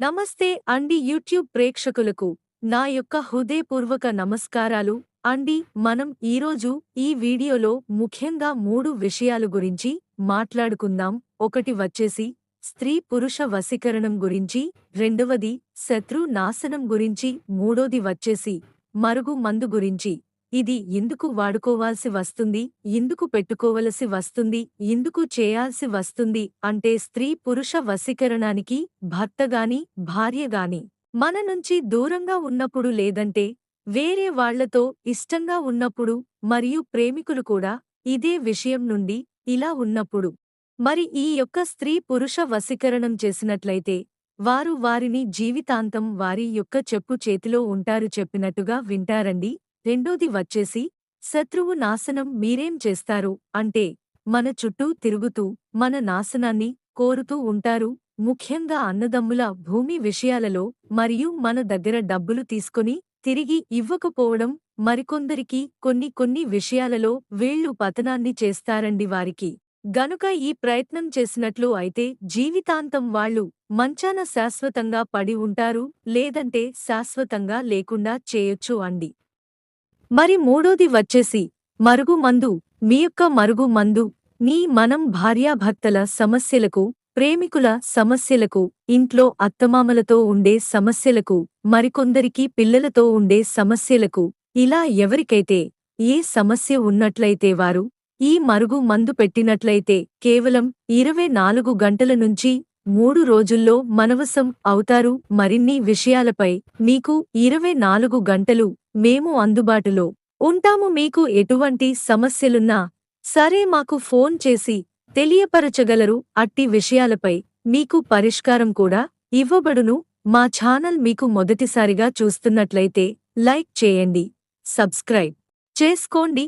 నమస్తే అండి యూట్యూబ్ ప్రేక్షకులకు. నా యొక్క హృదయపూర్వక నమస్కారాలు. అండి మనం ఈరోజు ఈ వీడియోలో ముఖ్యంగా మూడు విషయాలు గురించి మాట్లాడుకుందాం. ఒకటి వచ్చేసి స్త్రీ పురుష వశీకరణం గురించి. రెండవది శత్రు నాశనం గురించి. మూడోది వచ్చేసి మరుగు మందు గురించి. ఇది ఎందుకు వాడుకోవాల్సి వస్తుంది ఎందుకు పెట్టుకోవలసి వస్తుంది ఎందుకు చేయాల్సి వస్తుంది అంటే స్త్రీ పురుష వశీకరణానికి భర్తగాని భార్యగాని మన నుంచి దూరంగా ఉన్నప్పుడు లేదంటే వేరే వాళ్ళతో ఇష్టంగా ఉన్నప్పుడు మరియు ప్రేమికులు కూడా ఇదే విషయం నుండి ఇలా ఉన్నప్పుడు. మరి ఈ యొక్క స్త్రీ పురుష వశీకరణం చేసినట్లయితే వారు వారిని జీవితాంతం వారి యొక్క చెప్పు చేతిలో ఉంటారు చెప్పినట్టుగా వింటారండి. రెండోది వచ్చేసి శత్రువు నాశనం మీరేం చేస్తారు? అంటే మన చుట్టూ తిరుగుతూ మన నాశనాన్ని కోరుతూ ఉంటారు. ముఖ్యంగా అన్నదమ్ముల భూమి విషయాలలో మరియు మన దగ్గర డబ్బులు తీసుకొని తిరిగి ఇవ్వకపోవడం మరికొందరికి కొన్ని కొన్ని విషయాలలో వీళ్ళు పతనాన్ని చేస్తారండి వారికి. గనుక ఈ ప్రయత్నం చేసినట్లు అయితే జీవితాంతం వాళ్ళు మంచాన శాశ్వతంగా పడి ఉంటారు లేదంటే శాశ్వతంగా లేకుండా చేయొచ్చు అండి. మరి మూడోది వచ్చేసి మరుగు మందు మీ యొక్క మరుగు మందు నీ మనం భార్యాభర్తల సమస్యలకు ప్రేమికుల సమస్యలకు ఇంట్లో అత్తమామలతో ఉండే సమస్యలకు మరికొందరికి పిల్లలతో ఉండే సమస్యలకు ఇలా ఎవరికైతే ఏ సమస్య ఉన్నట్లయితే వారు ఈ మరుగు మందు పెట్టినట్లయితే కేవలం ఇరవై నాలుగు గంటల నుంచి మూడు రోజుల్లో మనవసం అవుతారు. మరిన్ని విషయాలపై మీకు ఇరవై నాలుగు గంటలు మేము అందుబాటులో ఉంటాము. మీకు ఎటువంటి సమస్యలున్నా సరే మాకు ఫోన్ చేసి తెలియపరచగలరు. అట్టి విషయాలపై మీకు పరిష్కారం కూడా ఇవ్వబడును. మా ఛానల్ మీకు మొదటిసారిగా చూస్తున్నట్లయితే లైక్ చేయండి సబ్స్క్రైబ్ చేసుకోండి.